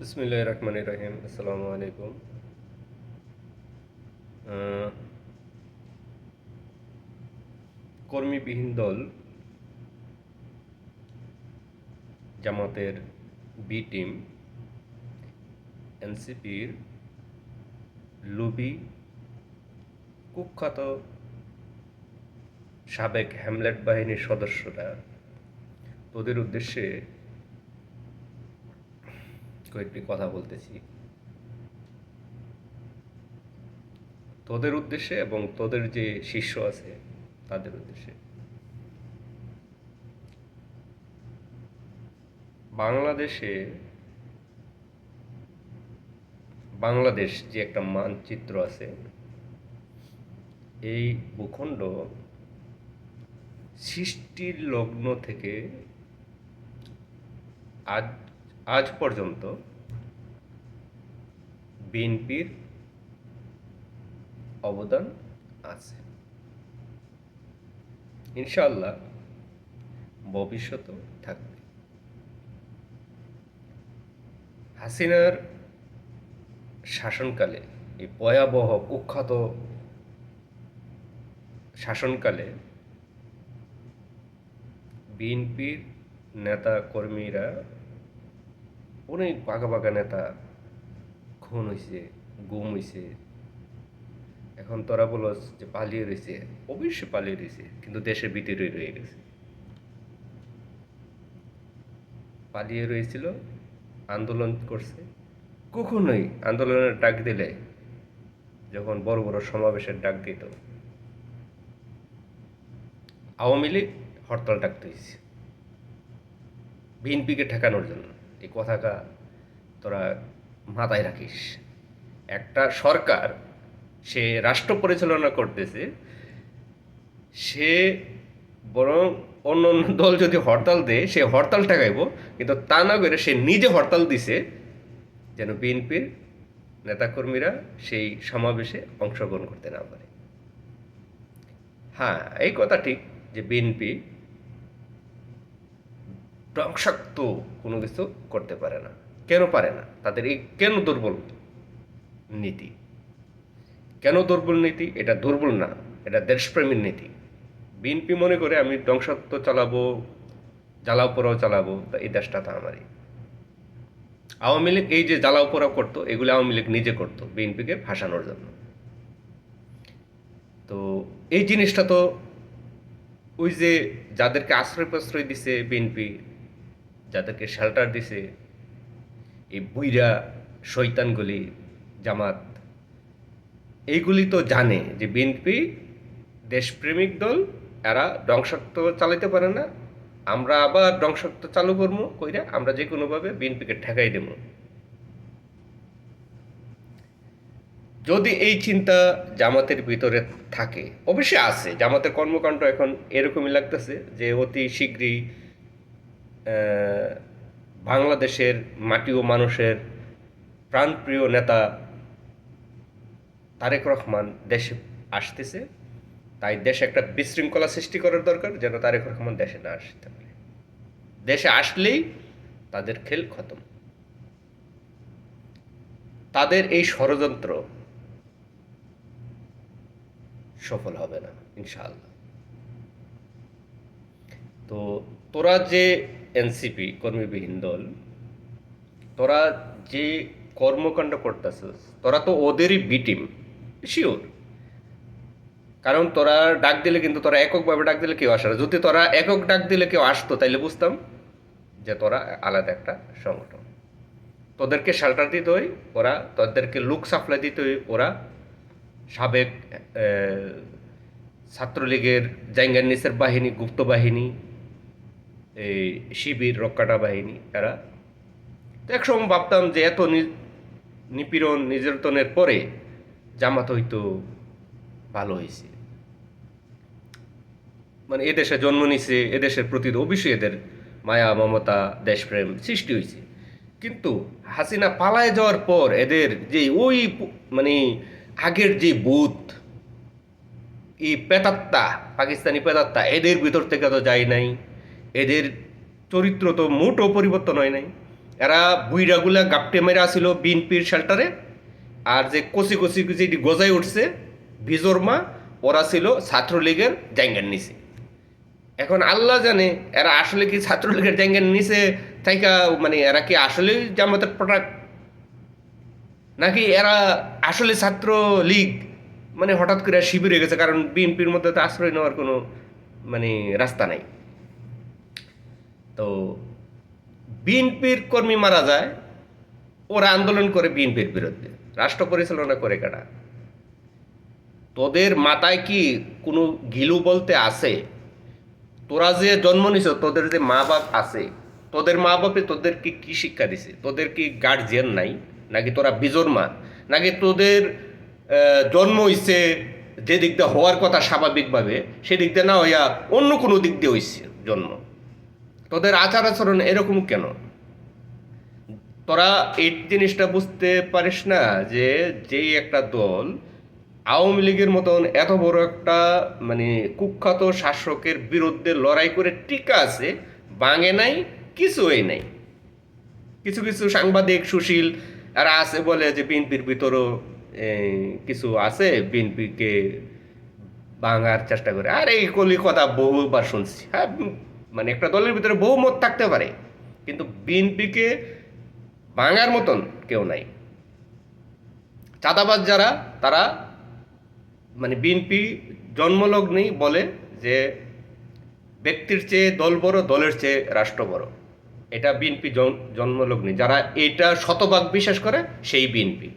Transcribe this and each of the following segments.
বিসমিল্লাহ রহমান রহিম। আসসালামু আলাইকুম। কর্মীবিহীন দল জামাতের বি টিম, এনসিপির লুবি, কুখ্যাত সাবেক হ্যামলেট বাহিনীর সদস্যরা। তোদের উদ্দেশ্যে কয়েকটি কথা বলতেছি। তোদের উদ্দেশ্যে এবং তোদের যে শিষ্য আছে, তাদের উদ্দেশ্যে। বাংলাদেশে বাংলাদেশ যে একটা মানচিত্র আছে, এই ভূখণ্ড সৃষ্টির লগ্ন থেকে আজ আজ পর্যন্ত বিএনপির অবদান আছে। ইনশাআল্লাহ ভবিষ্যতেও থাকবে। হাসিনার শাসনকালে, এই ভয়াবহ, কুখ্যাত শাসনকালে বিএনপির নেতা কর্মীরা অনেক বাঘা বাঘা নেতা খুন হয়েছে গুম হয়েছে এখন তোরা বলস যে পালিয়ে রয়েছে অবশ্যই পালিয়ে রয়েছে কিন্তু দেশের ভিতরে রয়ে গেছে। পালিয়ে রয়েছিল আন্দোলন করছে। কখনোই আন্দোলনের ডাক দিলে, যখন বড় বড় সমাবেশের ডাক দিত, আওয়ামী লীগ হরতাল ডাকতে হয়েছে বিএনপিকে ঠেকানোর জন্য। এই কথাটা তোরা মাথায় রাখিস। একটা সরকার সে রাষ্ট্র পরিচালনা করতেছে, সে বরং অন্য অন্য দল যদি হরতাল দেয়, সে হরতাল ঠেকাইব, কিন্তু তা না করে সে নিজে হরতাল দিছে যেন বিএনপির নেতাকর্মীরা সেই সমাবেশে অংশগ্রহণ করতে না পারে। হ্যাঁ এই কথা ঠিক যে বিএনপি ধ্বংসাত্ম কোনো কিছু করতে পারে না। কেন পারে না? তাদের এই কেন দুর্বল নীতি? কেন দুর্বল নীতি? এটা দুর্বল না, এটা দেশপ্রেমীর নীতি। বিএনপি মনে করে আমি ধ্বংসাত্ম চালাবো, জ্বালাও পোড়াও চালাবো, তা এই দেশটা তো আমারই। আওয়ামী লীগ এই যে জ্বালাও পোড়াও করতো, এগুলো আওয়ামী লীগ নিজে করতো বিএনপিকে ফাঁসানোর জন্য। তো এই জিনিসটা তো ওই যে যাদেরকে আশ্রয় প্রশ্রয় দিছে বিএনপি যাদেরকে শেল্টার দিছে এই বুইরা শৈতানগুলি জামাত। এইগুলি তো জানে যে বিএনপি দেশপ্রেমিক দল, এরা ধ্বংসাত্ম চালাইতে পারে না। আমরা আবার ধ্বংসাত্ম চালু করব কইরা আমরা যে কোনোভাবে বিএনপিকে ঠেকাই দেবো যদি এই চিন্তা জামাতের ভিতরে থাকে, অবশ্যই আছে। জামাতের কর্মকাণ্ড এখন এরকমই লাগতেছে যে অতি শীঘ্রই বাংলাদেশের মাটি ও মানুষের প্রাণপ্রিয় নেতা তারেক রহমান দেশে আসতেছে। তাই দেশে একটা বিশৃঙ্খলা সৃষ্টি করার দরকার, যেন তারেক রহমান দেশে না আসতে পারে। দেশে আসলেই তাদের খেল খতম। তাদের এই ষড়যন্ত্র সফল হবে না, ইনশাআল্লাহ। তো তোরা যে এনসিপি, কর্মীবিহীন দল, তোরা যে কর্মকাণ্ড করতেছিস, তোরা তো ওদেরই বি টিম শিওর কারণ তোরা ডাক দিলে কিন্তু তোরা এককভাবে ডাক দিলে কেউ আসে না। যদি তোরা একক ডাক দিলে কেউ আসতো, তাইলে বুঝতাম যে তোরা আলাদা একটা সংগঠন। তোদেরকে শেল্টার দিতে হয়, ওরা তোদেরকে লুক সাপ্লাই দিতে হয়, ওরা সাবেক ছাত্রলীগের ছাত্রলীগের জাইঙ্গানিসের বাহিনী, গুপ্ত বাহিনী এই শিবির রক্ষাটা বাহিনী, এরা। তো একসময় ভাবতাম যে এত নিপীড়ন নির্যাতনের পরে জামাত হয়তো ভালো হয়েছে। মানে এদেশে জন্ম নিছে এদেশের প্রতি অবশ্যই এদের মায়া, মমতা, দেশপ্রেম সৃষ্টি হয়েছে। কিন্তু হাসিনা পালায় যাওয়ার পর এদের যে ওই মানে আগের যে বুথ, এই পেতাত্তা, পাকিস্তানি পেতাত্তা, এদের ভিতর থেকে তো যায় নাই। এদের চরিত্র তো মোটও পরিবর্তন হয় নাই। এরা বুইরাগুলা গাপটে মেরে আসিল বিএনপির শেল্টারে আর যে কচি কচি যেটি গজায় উঠছে বিজর্মা ওরা ছিল ছাত্রলীগের জাঙ্গার নিচে। এখন আল্লাহ জানে, এরা আসলে কি ছাত্রলীগের জাঙ্গার নিচে থাইকা মানে এরা কি আসলে জামাতের প্রোডাক্ট নাকি এরা আসলে ছাত্র লীগ মানে হঠাৎ করে শিবিরে গেছে, কারণ বিএনপির মধ্যে তো আশ্রয় নেওয়ার কোনো মানে রাস্তা নাই। তো বিএনপির কর্মী মারা যায়, ওরা আন্দোলন করে বিএনপির বিরুদ্ধে। রাষ্ট্র পরিচালনা করে কাটা তোদের মাথায় কি কোনো গিলু বলতে আছে? তোরা যে জন্ম নিছ তোদের যে মা বাপ আছে, তোদের মা বাপে তোদের কি কি শিক্ষা দিছে? তোদের কি গার্জিয়ান নাই? নাকি তোরা বিজন্মা? নাকি তোদের জন্ম হইছে যে দিক দিয়ে হওয়ার কথা স্বাভাবিকভাবে, সেদিক দিয়ে না হইয়া অন্য কোনো দিক দিয়ে হইছে জন্ম? তোদের আচার আচরণ এরকম কেন? তোরা এই জিনিসটা বুঝতে পারিস না যে যেই একটা দল আওয়ামী লীগের মতন এত বড় একটা মানে কুখ্যাত শাসকের বিরুদ্ধে লড়াই করে টিকা আছে বাঙে নাই, কিছুই নাই। কিছু কিছু সাংবাদিক সুশীল এরা আছে বলে যে বিএনপির ভিতরও কিছু আছে বিএনপিকে ভাঙার চেষ্টা করে। আর এই কলি কথা বহুবার শুনছি। হ্যাঁ মানে একটা দলের ভিতরে বহু মত থাকতে পারে, কিন্তু বিএনপিকে ভাঙার মতন কেউ নাই। চাঁদাবাজ যারা, তারা মানে বিএনপি জন্মলগ্নেই বলে যে ব্যক্তির চেয়ে দল বড়, দলের চেয়ে রাষ্ট্র বড়। এটা বিএনপি জন্মলগ্নি। যারা এটা শতভাগ বিশ্বাস করে, সেই বিএনপি।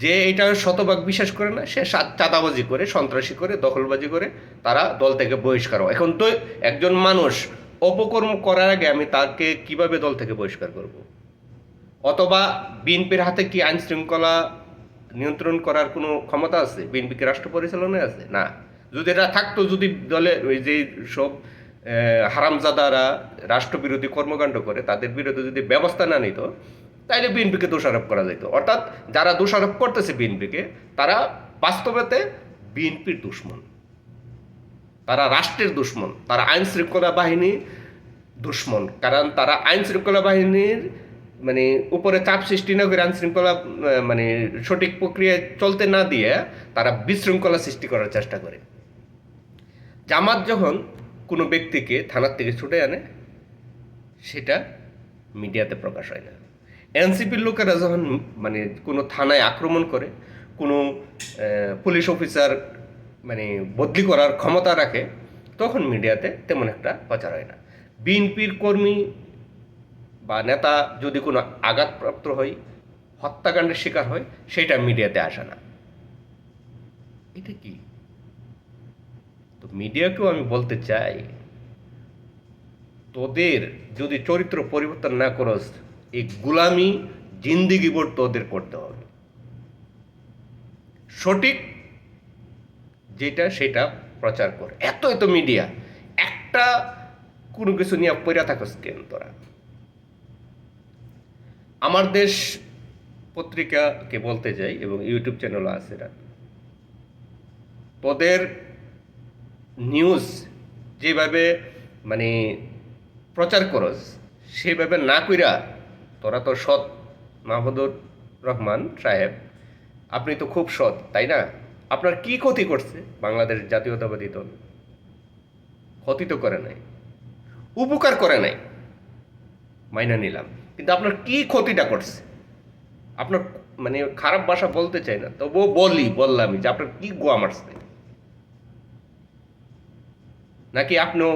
যে এটা শতভাগ বিশ্বাস করে না, সে চাঁদাবাজি করে, সন্ত্রাসী করে, দখলবাজি করে, তারা দল থেকে বহিষ্কার হয়। এখন তো একজন মানুষ অপকর্ম করার আগে আমি তাকে কীভাবে দল থেকে বহিষ্কার করব? অথবা বিএনপির হাতে কি আইন শৃঙ্খলা নিয়ন্ত্রণ করার কোনো ক্ষমতা আছে? বিএনপি কি রাষ্ট্র পরিচালনায় আছে? না। যদি এটা থাকতো, যদি দলে ওই যে সব হারামজাদারা রাষ্ট্রবিরোধী কর্মকাণ্ড করে, তাদের বিরুদ্ধে যদি ব্যবস্থা না নিত তাইলে বিএনপিকে দোষারোপ করা যেত অর্থাৎ যারা দোষারোপ করতেছে বিএনপিকে, তারা বাস্তবেতে বিএনপির দুশ্মন। তারা রাষ্ট্রের দুশ্মন। তারা আইন শৃঙ্খলা বাহিনী দুশ্মন। কারণ তারা আইন শৃঙ্খলা বাহিনীর মানে উপরে চাপ সৃষ্টি না করে আইন শৃঙ্খলা মানে সঠিক প্রক্রিয়ায় চলতে না দিয়ে তারা বিশৃঙ্খলা সৃষ্টি করার চেষ্টা করে। জামাত যখন কোনো ব্যক্তিকে থানার থেকে ছুটে আনে, সেটা মিডিয়াতে প্রকাশ হয় না। এনসিপির লোকেরা যখন মানে কোনো থানায় আক্রমণ করে, কোনো পুলিশ অফিসার মানে বদলি করার ক্ষমতা রাখে, তখন মিডিয়াতে তেমন একটা প্রচার হয় না। বিএনপির কর্মী বা নেতা যদি কোনো আঘাতপ্রাপ্ত হয়, হত্যাকাণ্ডের শিকার হয়, সেটা মিডিয়াতে আসে না। এটা কি? তো মিডিয়াকেও আমি বলতে চাই, তোদের যদি চরিত্র পরিবর্তন না করস এই গুলামি জিন্দিগি বোধ তোদের করতে হবে। সঠিক যেটা সেটা প্রচার কর। এত এত মিডিয়া একটা কোনো কিছু নিয়ে পড়ে থাকস কেন তোরা? আমার দেশ পত্রিকাকে বলতে যাই এবং ইউটিউব চ্যানেলও আছে তোদের নিউজ যেভাবে মানে প্রচার করস, সেভাবে না কইরা তোরা তো সৎ, মাহমুদুর রহমান সাহেব। আপনি তো খুব সৎ, তাই না? আপনার কি ক্ষতি করছে বাংলাদেশ জাতীয়তাবাদী দল? ক্ষতি তো করে নাই, উপকার করে নাই। মাইনা নিলাম। কিন্তু আপনার কি ক্ষতিটা করছে? আপনার মানে খারাপ ভাষা বলতে চাই না, তবুও বলি বললামই যে আপনার কি গোয়া মারছে? নাকি আপনিও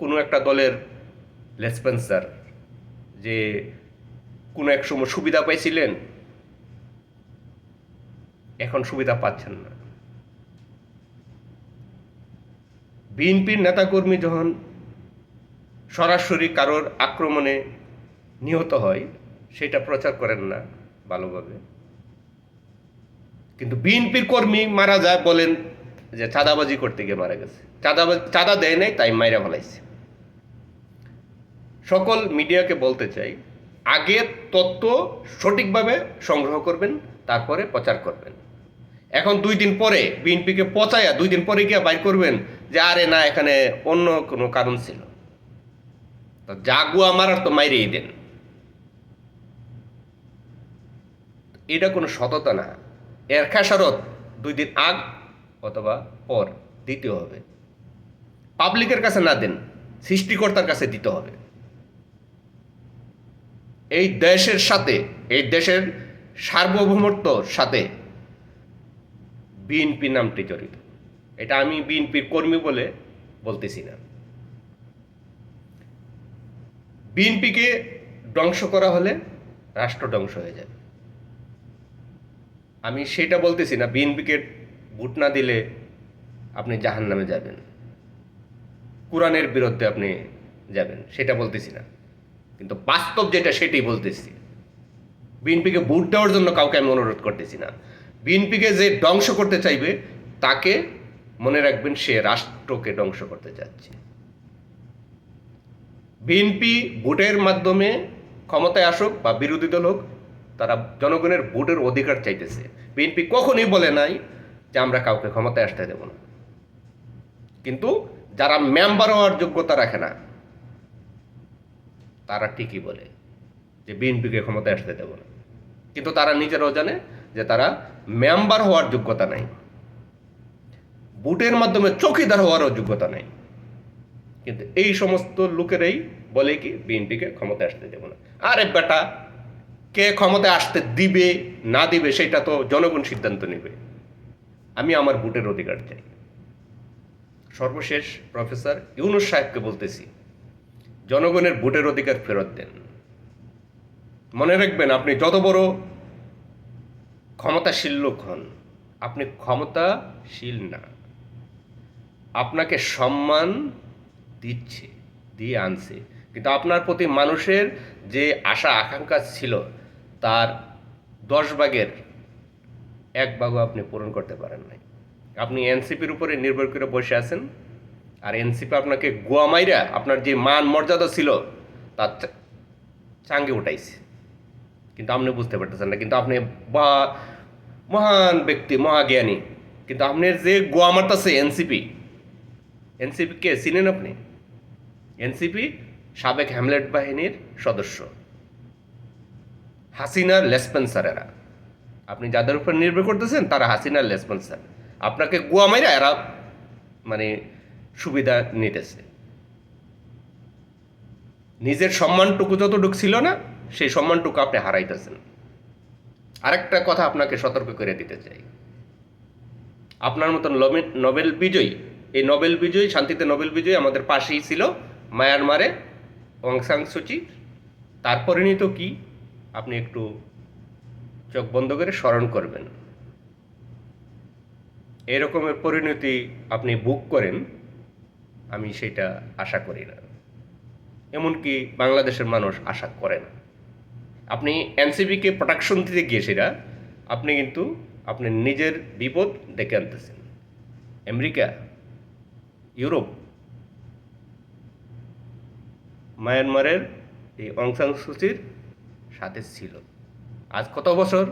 কোনো একটা দলের লেসপেন্সার যে কোনো এক সময় সুবিধা পাইছিলেন? এখন সুবিধা পাচ্ছেন না। বিএনপির নেতাকর্মী যখন সরাসরি কারোর আক্রমণে নিহত হয়, সেটা প্রচার করেন না ভালোভাবে। কিন্তু বিএনপির কর্মী মারা যায় বলেন যে চাঁদাবাজি করতে গিয়ে মারা গেছে। চাঁদাবাজি চাঁদা দেয় নাই, তাই মাইরা ফেলাইছে। সকল মিডিয়াকে বলতে চাই আগে তত্ত্ব সঠিকভাবে সংগ্রহ করবেন, তারপরে প্রচার করবেন। এখন দুই দিন পরে বিএনপিকে পচায়া দুই দিন পরে গিয়ে বাইর করবেন যে, আরে না, এখানে অন্য কোনো কারণ ছিল। তো জাগুয়া মারার তো মাইরেই দেন। এটা কোনো সততা না। এর খেসারত দুই দিন আগ অথবা পর দিতে হবে। পাবলিকের কাছে না দেন, সৃষ্টিকর্তার কাছে দিতে হবে। এই দেশের সাথে, এই দেশের সার্বভৌমত্বর সাথে বিএনপি নামটি জড়িত। এটা আমি বিএনপির কর্মী বলে বলতেছি না। বিএনপিকে ধ্বংস করা হলে রাষ্ট্র ধ্বংস হয়ে যাবে। আমি সেটা বলতেছি না, বিএনপিকে ভোট না দিলে আপনি জাহান নামে যাবেন। কোরআনের বিরুদ্ধে আপনি যাবেন, সেটা বলতেছি না। কিন্তু বাস্তব যেটা সেটাই বলতেছি। বিএনপিকে ভোট দেওয়ার জন্য কাউকে আমি অনুরোধ করতেছি না। বিএনপিকে যে ধ্বংস করতে চাইবে, তাকে মনে রাখবেন সে রাষ্ট্রকে ধ্বংস করতে চাচ্ছে। বিএনপি ভোটের মাধ্যমে ক্ষমতায় আসুক বা বিরোধী দল হোক, তারা জনগণের ভোটের অধিকার চাইতেছে। বিএনপি কখনোই বলে নাই যে আমরা কাউকে ক্ষমতায় আসতে দেব না। কিন্তু যারা মেম্বার হওয়ার যোগ্যতা রাখে না তারা ঠিকই বলে যে বিএনপিকে ক্ষমতায় আসতে দেব না। কিন্তু তারা নিজেরাও জানে যে তারা মেম্বার হওয়ার যোগ্যতা নাই। ভোটের মাধ্যমে চৌকিদার হওয়ারও যোগ্যতা নাই। কিন্তু এই সমস্ত লোকেরাই বলে কি বিএনপিকে ক্ষমতায় আসতে দেব না। আরে বেটা, কে ক্ষমতায় আসতে দিবে, না দিবে, সেটা তো জনগণ সিদ্ধান্ত নেবে। আমি আমার ভোটের অধিকার চাই। সর্বশেষ প্রফেসর ইউনুস সাহেবকে বলতেছি জনগণের ভোটের অধিকার ফেরত দেন। মনে রাখবেন, আপনি যত বড় ক্ষমতাশীল লোক হন, আপনি ক্ষমতাশীল না। আপনাকে সম্মান দিচ্ছে, দিয়ে আনছে। কিন্তু আপনার প্রতি মানুষের যে আশা, আকাঙ্ক্ষা ছিল, তার দশ ভাগের এক ভাগও আপনি পূরণ করতে পারেন নাই। আপনি এনসিপির উপরে নির্ভর করে বসে আছেন। আর এনসিপি আপনাকে গোয়া মাইরা আপনার যে মান মর্যাদা ছিল, তার চাঙ্গে উঠাইছে। কিন্তু আপনি বুঝতে পারতেছেন না, কিন্তু আপনি বা মহান ব্যক্তি, মহাজ্ঞানী, কিন্তু আপনার যে গোয়া মারতেছে এনসিপি এনসিপি কে চিনেন আপনি? এনসিপি সাবেক হ্যামলেট বাহিনীর সদস্য হাসিনার লেসপেন্সারেরা। আপনি যাদের উপর নির্ভর করতেছেন, তারা হাসিনার লেসপেন্সার। আপনাকে গুয়া মাইরা এরা মানে সুবিধা নিতেছে। নিজের সম্মানটুকু যতটুকু ছিল না, সেই সম্মানটুকু আপনি হারাইতেছেন। আরেকটা কথা আপনাকে সতর্ক করে দিতে চাই। আপনার মতন নোবেল বিজয়ী, এই নোবেল বিজয়ী, শান্তিতে নোবেল বিজয়ী আমাদের পাশেই ছিল মায়ানমারে অং সাং সুচি তার পরিণত কি? আপনি একটু চোখ বন্ধ করে স্মরণ করবেন। এরকমের পরিণতি আপনি বুক করেন। আমি সেটা আশা করি না। এমনকি বাংলাদেশের মানুষ আশা করে না। আপনি এনসিবিকে প্রোটেকশন দিতে গিয়ে সেটা আপনি কিন্তু আপনি নিজের বিপদ ডেকে আনতেছেন। আমেরিকা, ইউরোপ, মায়ানমারের এই অংসাং সুচির সাথে ছিল। আজ কত বছর?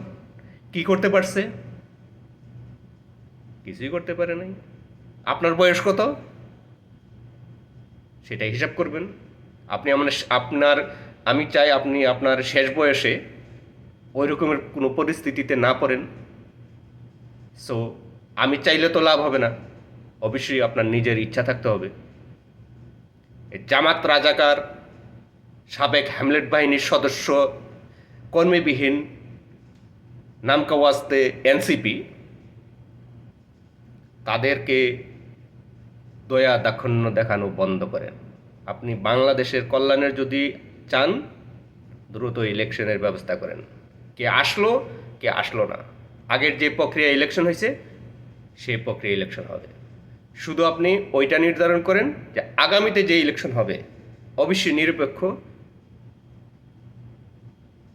কি করতে পারছে? কিছুই করতে পারে নাই। আপনার বয়স কত? সেটা হিসাব করবেন। আপনি আমার আপনার, আমি চাই আপনি আপনার শেষ বয়সে ওই রকমের কোনো পরিস্থিতিতে না পড়েন। সো আমি চাইলে তো লাভ হবে না। অবশ্যই আপনার নিজের ইচ্ছা থাকতে হবে। জামাত রাজাকার, সাবেক হ্যামলেট বাহিনীর সদস্য, কর্মীবিহীন নামকাওয়াস্তে এনসিপি তাদেরকে দয়া দাক্ষণ্য দেখানো বন্ধ করেন। আপনি বাংলাদেশের কল্যাণের যদি চান, দ্রুত ইলেকশনের ব্যবস্থা করেন। কে আসলো কে আসলো না। আগের যে প্রক্রিয়া ইলেকশন হয়েছে সেই প্রক্রিয়া ইলেকশন হবে। শুধু আপনি ওইটা নির্ধারণ করেন যে আগামীতে যে ইলেকশন হবে, অবশ্যই নিরপেক্ষ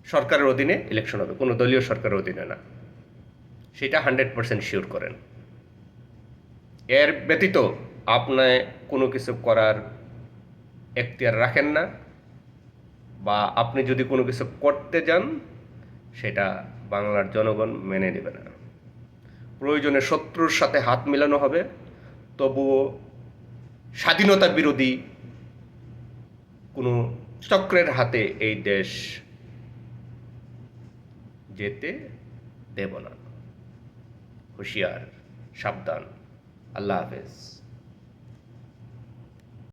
সরকারের অধীনে ইলেকশন হবে। কোনো দলীয় সরকারের অধীনে না। সেটা হান্ড্রেড পার্সেন্ট শিওর করেন। এর ব্যতীত আপনি কোনো কিছু করার এখতিয়ার রাখেন না বা আপনি যদি কোনো কিছু করতে যান, সেটা বাংলার জনগণ মেনে নেবে না। প্রয়োজনে শত্রুর সাথে হাত মেলানো হবে, তবুও স্বাধীনতা বিরোধী কোনো চক্রের হাতে এই দেশ যেতে দেব না। হুঁশিয়ার, সাবধান। আল্লাহ হাফেজ।